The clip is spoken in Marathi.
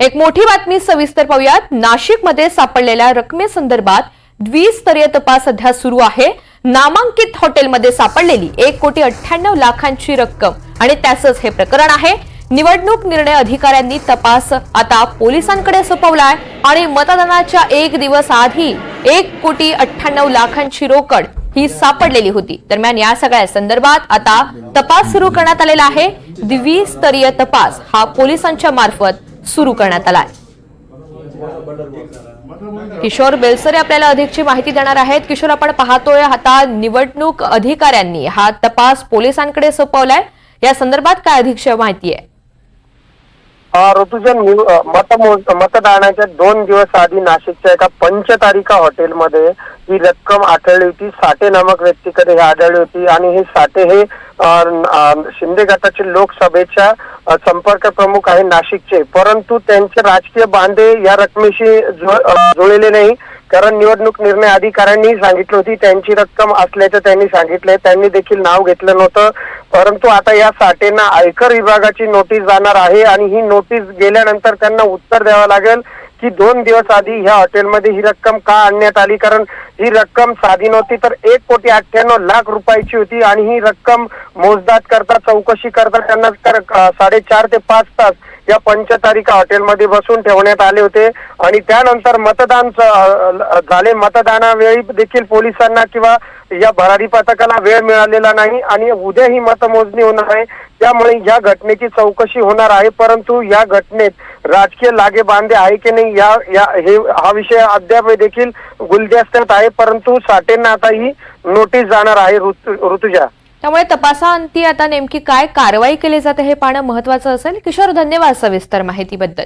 एक मोठी बातमी सविस्तर पाहूयात. नाशिकमध्ये सापडलेल्या रकमेसंदर्भात द्विस्तरीय तपास सध्या सुरू आहे. नामांकित हॉटेलमध्ये सापडलेली एक कोटी अठ्ठ्याण्णव लाखांची रक्कम आणि त्याचंच हे प्रकरण आहे. निवडणूक निर्णय अधिकाऱ्यांनी तपास आता पोलिसांकडे सोपवलाय आणि मतदानाच्या एक दिवस आधी एक कोटी अठ्ठ्याण्णव लाखांची रोकड ही सापडलेली होती. दरम्यान या सगळ्या संदर्भात आता तपास सुरू करण्यात आलेला आहे. द्विस्तरीय तपास हा पोलिसांच्या मार्फत सुरू करण्यात आलाय. किशोर बेलसरे आपल्याला अधिकची माहिती देणार आहेत. किशोर आपण पाहतोय आता निवडणूक अधिकाऱ्यांनी हा तपास पोलिसांकडे सोपवलाय. या संदर्भात काय अधिकची माहिती आहे? ऋतुजन मतमोज मतदानाच्या दोन दिवस आधी नाशिकच्या एका पंचतारिका हॉटेलमध्ये ही रक्कम आढळली होती. साठे नामक व्यक्तीकडे ही आढळली होती आणि हे साठे हे शिंदे गटाचे लोकसभेच्या संपर्क प्रमुख आहे नाशिकचे. परंतु त्यांचे राजकीय बांधे या रकमेशी जुळलेले नाही. कारण निवडणूक निर्णय अधिकाऱ्यांनी सांगितली होती. त्यांची रक्कम असल्याचं त्यांनी सांगितलंय. त्यांनी देखील नाव घेतलं नव्हतं. परंतु आता या साठेंना आयकर विभागाची नोटीस जाणार आहे आणि ही नोटीस गेल्यानंतर त्यांना उत्तर द्यावं लागेल की दोन दिवस आधी ह्या हॉटेलमध्ये ही रक्कम का आणण्यात आली. कारण ही रक्कम साधी नव्हती तर एक कोटी अठ्ठ्याण्णव लाख रुपयाची होती आणि ही रक्कम मोजदाद करता चौकशी करता त्यांना तर साडेचार ते पाच तास या पंचतारिका हॉटेलमध्ये बसून ठेवण्यात आले होते. आणि त्यानंतर मतदान झाले. मतदानावेळी देखील पोलिसांना किंवा या भरारी पथकाला वेळ मिळालेला नाही आणि उद्या ही मतमोजणी होणार आहे. त्यामुळे या घटनेची चौकशी होणार आहे. परंतु या घटनेत राजकीय लागे बांधे आहे की नाही या या हे हा विषय अद्याप देखील गुलदस्त्यात आहे. परंतु साठेंना आता ही नोटीस जाणार आहे ऋतुजा. त्यामुळे तपासाअंती आता नेमकी काय कारवाई केली जाते हे पाहणं महत्वाचं असेल. किशोर धन्यवाद सविस्तर माहितीबद्दल.